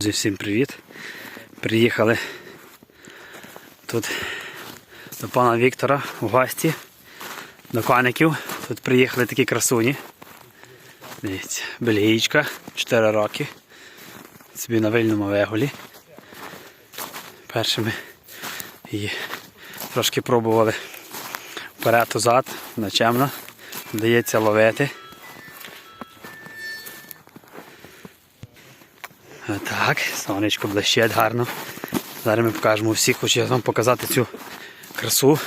Друзі, Всім привіт. Приїхали тут до пана Віктора у гості, до коників. Тут приїхали такі красуні. Дивіться, бельгійчка, 4 роки. Собі на вильному вегулі. Першими її трошки пробували вперед-узад, начемно. Вдається ловити. Так, сонечко блищить гарно. Зараз ми покажемо всіх, хочу я вам показати цю красу.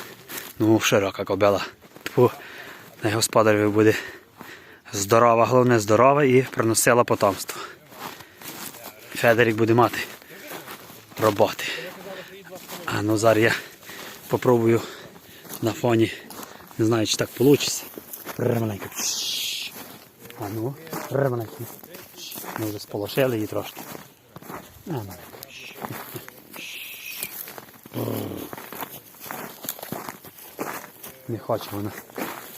Ну, широка кобила. Тьфу, на господареві буде здорова, головне здорова і приносила потомство. Федерик буде мати роботи. А ну зараз я попробую на фоні. Не знаю, чи так вийде. Маленько. А ну, маленько. Ми вже сполошили її трошки. Не хоче вона.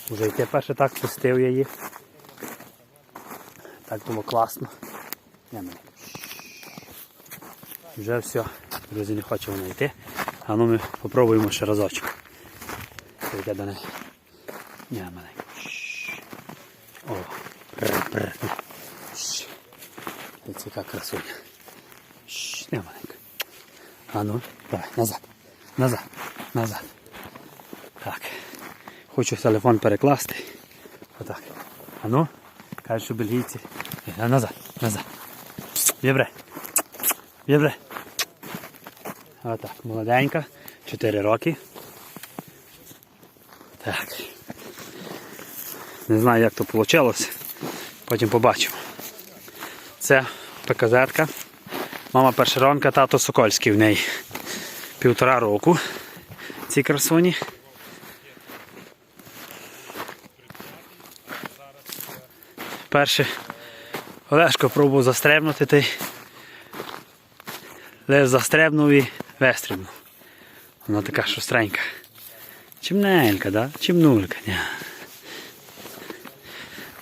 Вже йти перше так пустив я її. Так було класно. Вже все. Друзі, не хоче вона йти. А ну ми попробуємо ще разочок. Прийде до неї. Ні, мене. О, пр-пр. Ось яка красуня. Шш, не. А ну, давай, назад. Назад. Назад. Так. Хочу телефон перекласти. Отак. А ну, кажуть, що. А назад, назад. Вібре. Вібре. Отак, молоденька. 4 роки. Так. Не знаю, як то вийшло. Потім побачимо. Це ПКЗ-ка. Мама першеронка, тато Сокольський в неї. Півтора року. Ці красуні. Перше Олешко пробував застребнути, й лише застребнув і вестрибнув. Вона така шустренька. Чимненька, да? Чимнулька. Ні.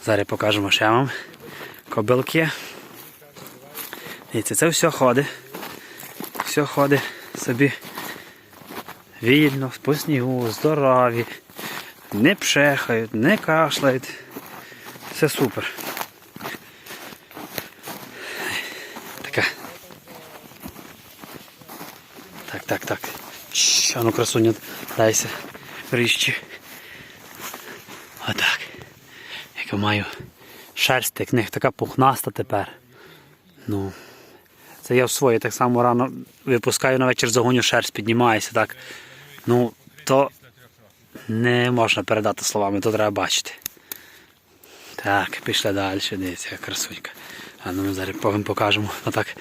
Зараз покажемо ще вам кобилки. Дивіться, це все ходить. Все ходить собі вільно, по снігу, здорові, не пшехають, не кашляють. Все супер. Така. Так, так, так. Щ, а ну красуня, дайся. Ріжчі. Отак. Яка маю шерсть, як них така пухнаста тепер. Ну. Це я в своє так само рано випускаю на вечір загоню шерсть, піднімаюся так. Ну, то не можна передати словами, то треба бачити. Так, пішли далі, дивіться, красунька. А ну ми зараз покажемо. Отак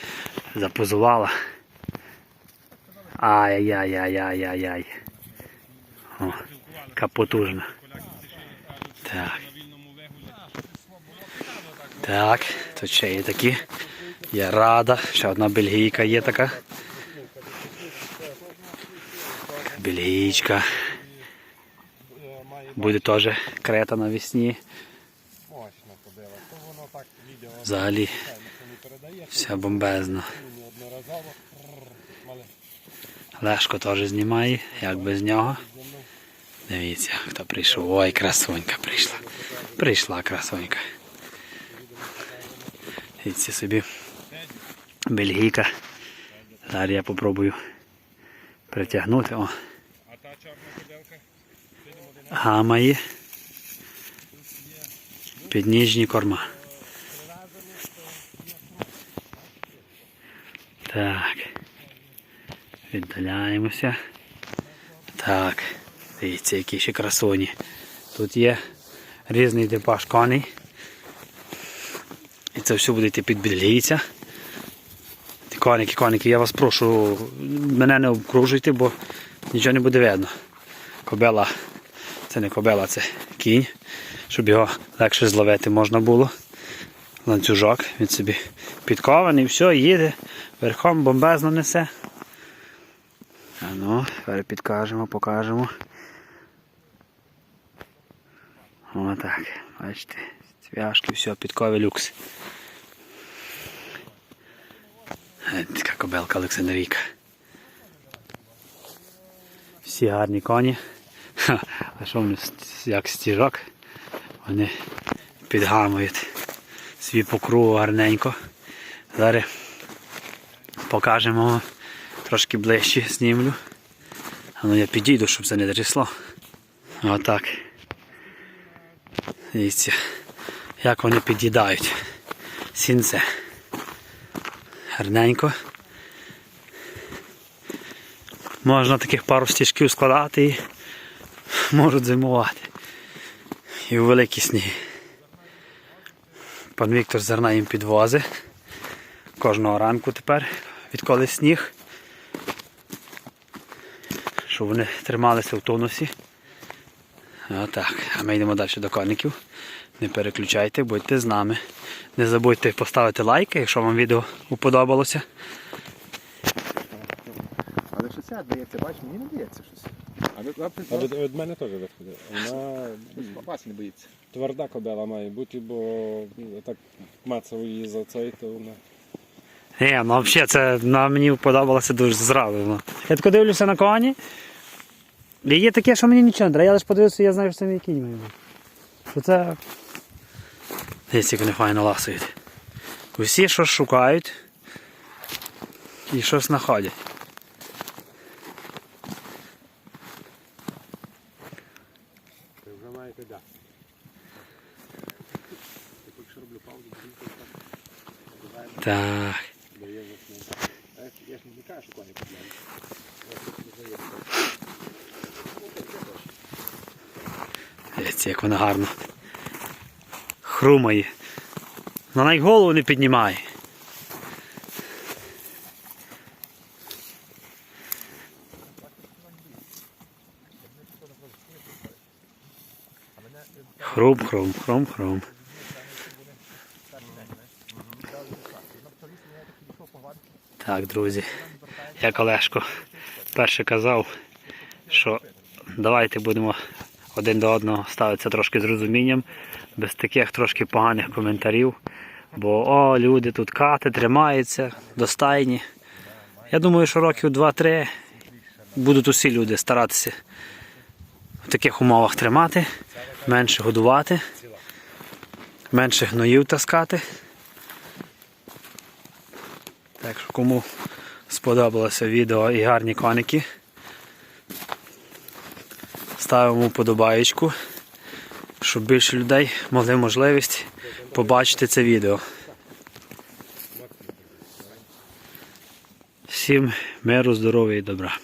запозувала. Ай-яй-яй-яй-яй-яй. О, яка потужна. Так. Так, тут ще є такі. Є рада, ще одна бельгійка є така. Бельгійчка. Буде теж крета навесні. Взагалі вся бомбезна. Лешко теж знімає, як без нього. Дивіться, хто прийшов. Ой, красунька прийшла. Прийшла красунька. Дивіться собі. Бельгійка. Зараз я попробую притягнути. О. Є. Підніжні корма. Так. Віддаляємося. Так. Дивіться, які ще красуні. Тут є різний типаж коней. І це все буде йти під бельгійця. Ті Коники, коники, я вас прошу, мене не обкружуйте, бо нічого не буде видно. Кобела, це не кобела, це кінь, щоб його легше зловити можна було. Ланцюжок, він собі підкований, все, їде, верхом бомбезно несе. А ну, тепер підкажемо, покажемо. Отак, бачите, цвяшки, все, підковий люкс. Така кобелка Олександрійка. Всі гарні коні. А що вони як стіжок? Вони підгамують свій по гарненько. Зараз покажемо трошки ближче знімлю. А ну я підійду, щоб це не трясло. Отак. Дивіться, як вони під'їдають. Сінце. Гарненько. Можна таких пару стіжків складати і можуть зимувати. І у великі сніги. Пан Віктор зерна їм підвозить. Кожного ранку тепер, відколи сніг. Щоб вони трималися в тонусі. Отак. А ми йдемо далі до коників. Не переключайте, будьте з нами. Не забудьте поставити лайки, якщо вам відео уподобалося. Але що це дається, бачиш, мені не дається щось. А ви А від, від мене теж виходить. Вона Папаці не боїться. тверда кобела має бути, бо так мацав її за цей, то вона. Ні, ну взагалі це на мені подобалося дуже зразу. Ну. Я тако дивлюся на коні. І є таке, що мені нічого не треба. Я лише подивився, я знаю, що це мій кінь має бути. Що це. Дивіться, як вони файно ласують. Усі щось шукають і щось знаходять. Так. Я ж не кажу, що коні як вона гарно хрумає. Вона навіть голову не піднімає. Хрум. Так, друзі, як Олешко перше казав, що давайте будемо один до одного ставитися трошки з розумінням, без таких трошки поганих коментарів. Бо о, люди тут кати тримаються, достайні. Я думаю, що років 2-3 будуть усі люди старатися в таких умовах тримати, менше годувати, менше гноїв таскати. Так що кому сподобалося відео і гарні коники, ставимо вподобаєчку, щоб більше людей мали можливість побачити це відео. Всім миру, здоров'я і добра.